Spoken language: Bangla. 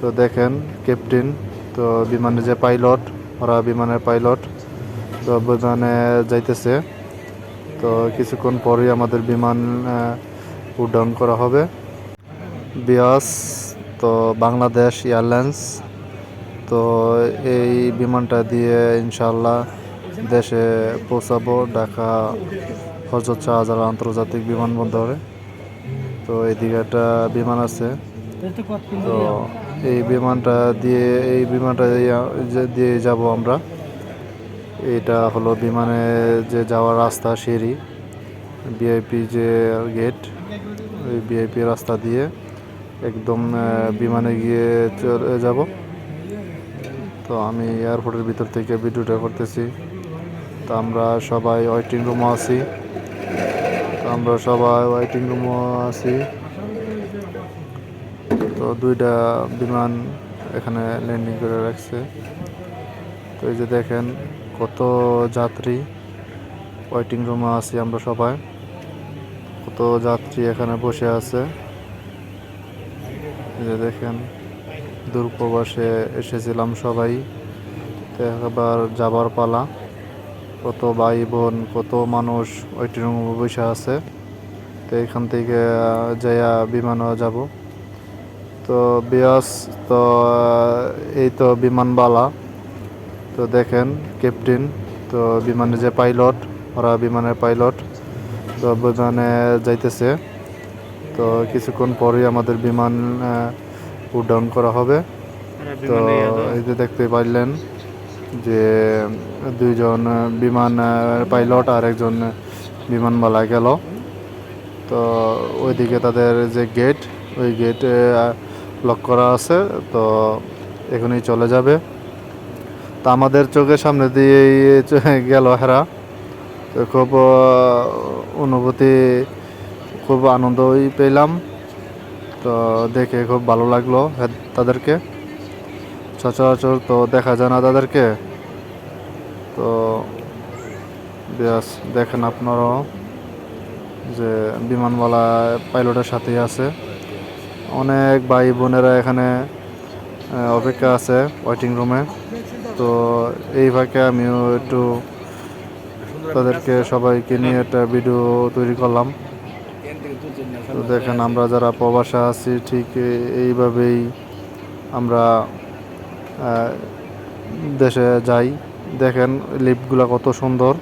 তো দেখেন ক্যাপ্টেন তো বিমানের যে পাইলট ওরা বিমানের পাইলট তো বিমানে যাইতেছে। তো কিছুক্ষণ পরেই আমাদের বিমান উড্ডয়ন করা হবে। বিয়াস, তো বাংলাদেশ এয়ারলাইন্স, তো এই বিমানটা দিয়ে ইনশাল্লাহ দেশে পৌঁছাবো ঢাকা, হজরত শাহজালাল আন্তর্জাতিক বিমানবন্দরে। তো এদিকে একটা বিমান আছে। তো এই বিমানটা দিয়ে, এই বিমানটা দিয়ে- যাব আমরা। এটা হলো বিমানে যে যাওয়ার রাস্তা সিঁড়ি, ভিআইপি যে গেট, ওই ভিআইপি রাস্তা দিয়ে একদম বিমানে গিয়ে চলে যাব। তো আমি এয়ারপোর্টের ভিতর থেকে ভিডিওটা করতেছি। তো আমরা সবাই ওয়েটিং রুমে আছি। তো আমরা সবাই ওয়েটিং রুমে আছি। তো দুইটা বিমান এখানে ল্যান্ডিং করে রাখছে। তো এই যে দেখেন কত যাত্রী ওয়েটিং রুমে আছি আমরা সবাই। কত যাত্রী এখানে বসে আছে। এই যে দেখেন দূরপ্রবাসে এসেছিলাম সবাই। একবার যাবার পালা। কত ভাই বোন কত মানুষ ওয়েটিং রুমে বসে আছে। তো এখান থেকে যাইয়া বিমানও যাব। তো বিয়াস তো এই তো বিমানবালা তো দেখেন ক্যাপ্টেন তো বিমানের যে পাইলট ওরা বিমানের পাইলট তো বিমানে যাইতেছে। তো কিছুক্ষণ পরেই আমাদের বিমান উড্ডয়ন করা হবে। তো এই যে দেখতে পাইলেন যে দুইজন বিমান পাইলট আর একজন বিমানবালা গেল। তো ওইদিকে তাদের যে গেট ওই গেট লক করা আছে, তো এখনই চলে যাবে। তো আমাদের চোখের সামনে দিয়ে গেল হেরা। তো খুব অনুভূতি খুব আনন্দই পেলাম। তো দেখে খুব ভালো লাগল তাদেরকে। সচরাচর তো দেখা যায় না তাদেরকে। তো দেখেন আপনারাও যে বিমানওয়ালা পাইলটের সাথেই আছে। অনেক ভাই বোনেরা এখানে অপেক্ষা আছে ওয়েটিং রুমে তো এই ফাঁকে আমিও একটু তাদেরকে সবাইকে নিয়ে একটা ভিডিও তৈরি করলাম। তো দেখেন আমরা যারা প্রবাসে আছি, ঠিক এইভাবেই আমরা দেশে যাই। দেখেন লিফটগুলো কত সুন্দর।